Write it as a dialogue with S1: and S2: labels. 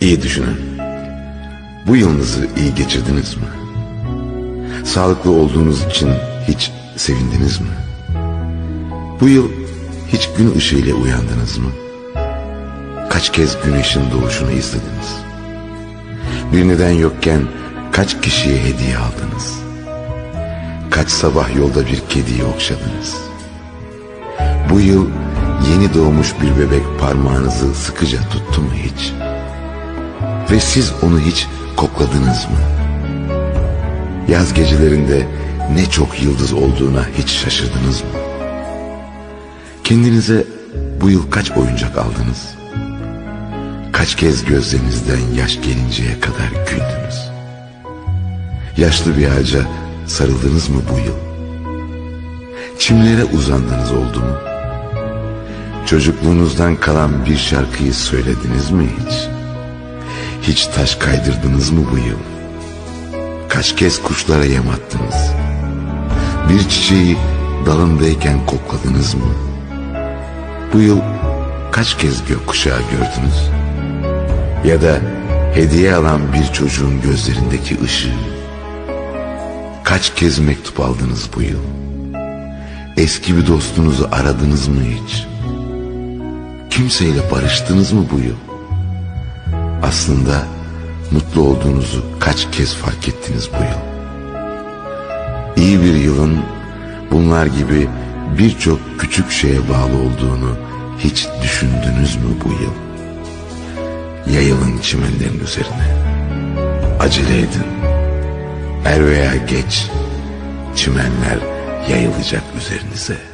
S1: İyi düşünün. Bu yılınızı iyi geçirdiniz mi? Sağlıklı olduğunuz için hiç sevindiniz mi? Bu yıl hiç gün ışığıyla uyandınız mı? Kaç kez güneşin doğuşunu izlediniz? Bir neden yokken kaç kişiye hediye aldınız? Kaç sabah yolda bir kediyi okşadınız? Bu yıl yeni doğmuş bir bebek parmağınızı sıkıca tuttu mu hiç? Ve siz onu hiç kokladınız mı? Yaz gecelerinde ne çok yıldız olduğuna hiç şaşırdınız mı? Kendinize bu yıl kaç oyuncak aldınız? Kaç kez gözlerinizden yaş gelinceye kadar güldünüz? Yaşlı bir ağaca sarıldınız mı bu yıl? Çimlere uzandınız oldu mu? Çocukluğunuzdan kalan bir şarkıyı söylediniz mi hiç? Hiç taş kaydırdınız mı bu yıl? Kaç kez kuşlara yem attınız? Bir çiçeği dalındayken kokladınız mı? Bu yıl kaç kez gökkuşağı gördünüz? Ya da hediye alan bir çocuğun gözlerindeki ışığı? Kaç kez mektup aldınız bu yıl? Eski bir dostunuzu aradınız mı hiç? Kimseyle barıştınız mı bu yıl? Aslında mutlu olduğunuzu kaç kez fark ettiniz bu yıl? İyi bir yılın bunlar gibi birçok küçük şeye bağlı olduğunu hiç düşündünüz mü bu yıl? Yayılın çimenlerin üzerine. Acele edin. Er veya geç çimenler yayılacak üzerinize.''